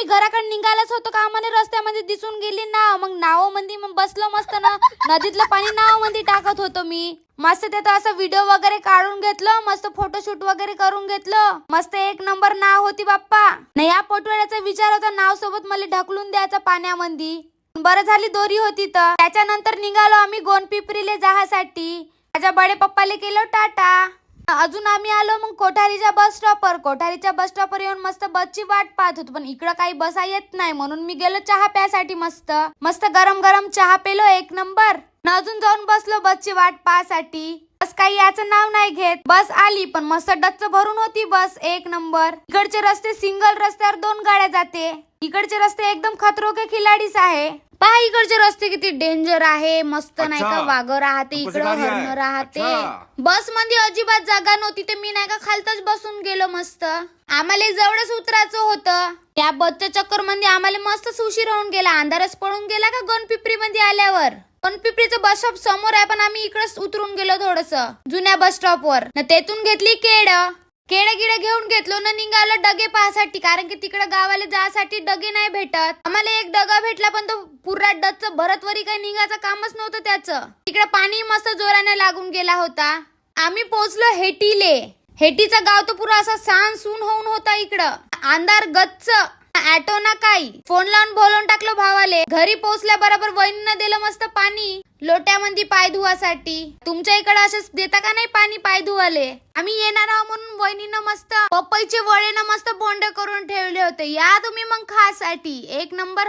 आम्ही घराकडे निघालाच होतो का आम्हाला रस्त्यामध्ये दिसून गेली ना. मग नावमध्ये मग बसलो मस्त ना. नदीतलं पाणी नावमध्ये टाकत होतो मी. मस्त त्याचा असं व्हिडिओ वगैरे काढून घेतलं मस्त फोटोशूट वगैरे करून घेतलं. मस्त एक नंबर नाव होती बाप्पा. नाही या पटवड्याचा विचार होता नाव सोबत मला ढकलून द्यायचा पाण्यामध्ये. बरं झाली दोरी होती तर. त्याच्यानंतर निघालो आम्ही गोनपिपरीले जाहासाठी. माझ्या बडे पप्पाले केलो टाटा. अजून आम्ही आलो मग कोठारीच्या बस स्टॉपवर कोठारीच्या बस स्टॉपवर येऊन मस्त बसची वाट पाहत होतो पण इकडं काही बसा येत नाही. म्हणून मी गेलो चहा प्यासाठी मस्त. मस्त गरम गरम चहा पेलो एक नंबर न अजून जाऊन बसलो बसची वाट पाहसाठी. बस काही याचं नाव नाही घेत. बस आली पण मस्त डच्च भरून होती बस एक नंबर इकडचे रस्ते सिंगल रस्त्यावर दोन गाड्या जाते. इकडचे रस्ते एकदम खतरो के खिलाडीच आहे. पहा इकडचे रस्ते किती डेंजर आहे. मस्त नाही का. वाघ राहते तो इकडं? हरण राहते. बसमध्ये अजिबात जागा नव्हती तर मी नाही का खालतच बसून गेलो मस्त. आम्हाला जवळच उतरायचं होतं या बसच्या चक्करमध्ये आम्हाला मस्त उशीर होऊन गेला. अंधारच पळून गेला का गणपिपरी मध्ये आल्यावर? गणपिपरीचं बस स्टॉप समोर आहे पण आम्ही इकडेच उतरून गेलो थोडस जुन्या बस स्टॉपवर न तेथून घेतली केड. केडे गिडे घेऊन घेतलो ना निघालो डगे पाहासाठी कारण की तिकडे गावाला जायसाठी डगे नाही भेटत. आम्हाला एक डगा भेटला पण तो पुरा डच भरतवरी काही निघायचं कामच नव्हतं त्याचं. तिकडे पाणी मस्त जोराने लागून गेला होता. आम्ही पोहोचलो हेटीले. हेटीचा गाव तर पुरा असा सान सून होऊन होता इकडं. अंधार गच्च. ऑटो ना काही. फोन लावून बोलवून टाकलो भावाले. घरी पोहोचल्या बरोबर वहिनीनं दिलं मस्त पाणी. लोट्यामध्ये पाय धुवासाठी. तुमच्या इकडे असंच देता का नाही पाणी पाय धुवाले? आम्ही येणार आहोत म्हणून वहिनीनं मस्त पपईचे वळेनं मस्त बोंडे करून ठेवले होते. या तुम्ही मग खासाठी. एक नंबर